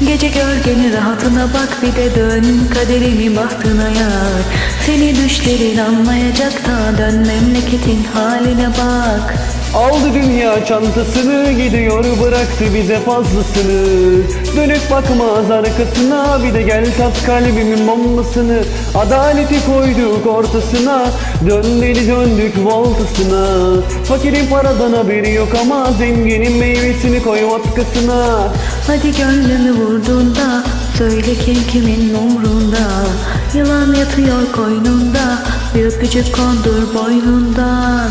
Gece gölgeni rahatına bak bir de dön. Kaderimi bahtına yar. Seni düşlerin anlayacak da dön Memleketin haline bak Aldı dünya çantasını gidiyor bıraktı bize fazlasını. Dönüp bakmaz arkasına bir de gel tat kalbimin bombasını Adaleti koyduk ortasına dön deli döndük voltasına. Fakirin paradan haberi yok ama zenginin meyvesini koy vodkasına. Hadi gönlümü vurduğunda Söyle kim kimin umrunda. Yılan yatıyor koynunda Bir öpücük kondur boynundan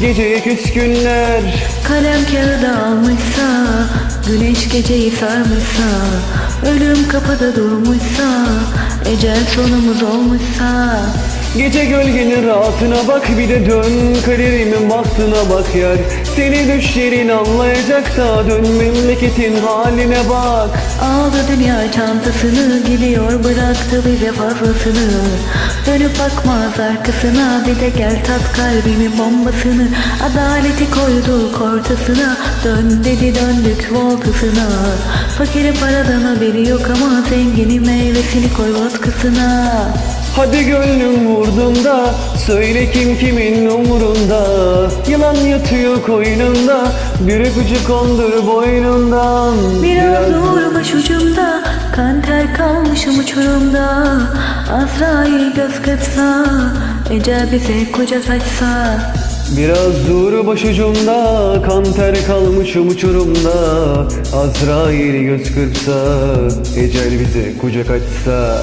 Geceye küskünler Kalem kağıda almışsa Güneş geceyi sarmışsa Ölüm kapıda durmuşsa Ecel sonumuz olmuşsa Gece gölgenin rahatına bak bir de dön. Kaderimin bahtına bak yar. Seni düşlerin anlayacak da dön. Memleketin haline bak. Aldı dünya çantasını Gidiyor bıraktı bize fazlasını. Dönüp bakmaz arkasına Bir de gel tat kalbimin bombasını. Adaleti koyduk ortasına Dön dedi döndük voltasına. Fakiri paradan haberi yok ama Zengini meyvesini koy vodkasına Hadi gönlüm vurduğunda Söyle kim kimin umurunda. Yılan yatıyor koynunda Bir öpücük kondur boynundan. Biraz uğur başucumda Kan ter kalmışım uçurumda. Azrail göz kırpsa Ecel bize kucak açsa Biraz dur başucumda Kan ter kalmışım uçurumda. Azrail göz kırpsa Ecel bize kucak açsa